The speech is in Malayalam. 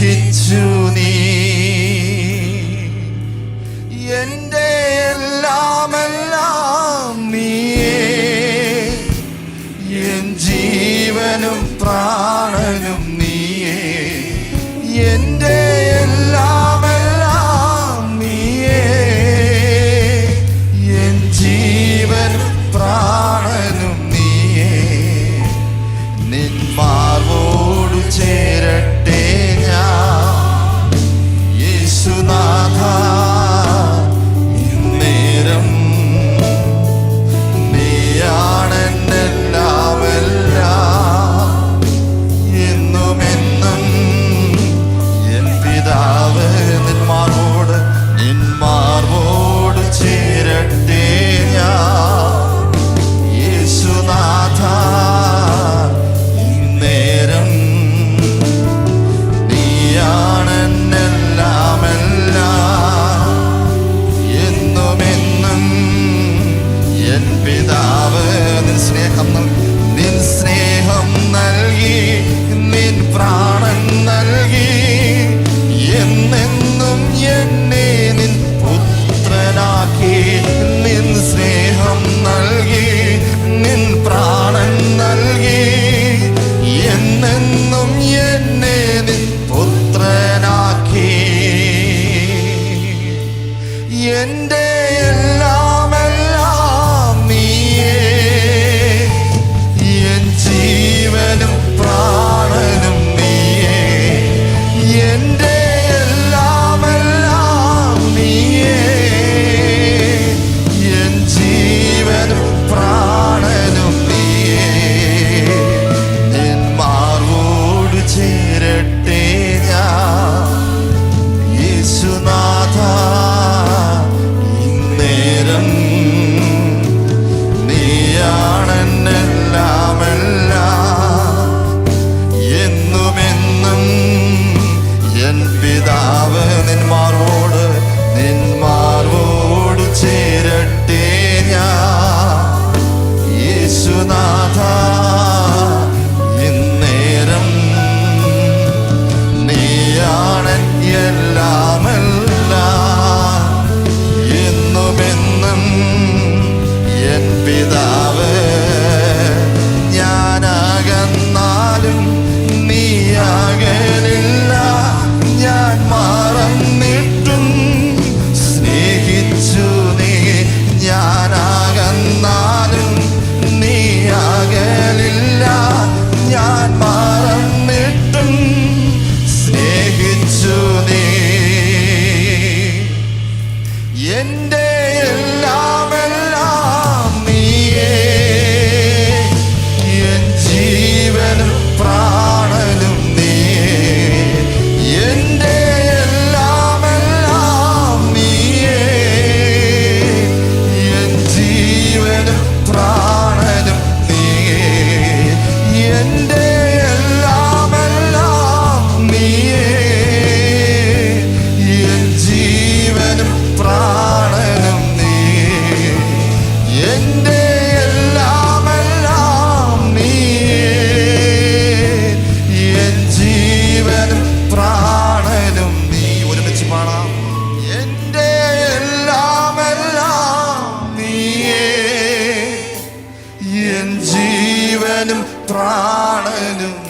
സ്നേഹിച്ചു day and night. vida. പ്രാണനും നീ ഒരുമിച്ച് പാടാം. എന്റെ എല്ലാമെല്ലാം നീയേ. എൻ ജീവനും പ്രാണനും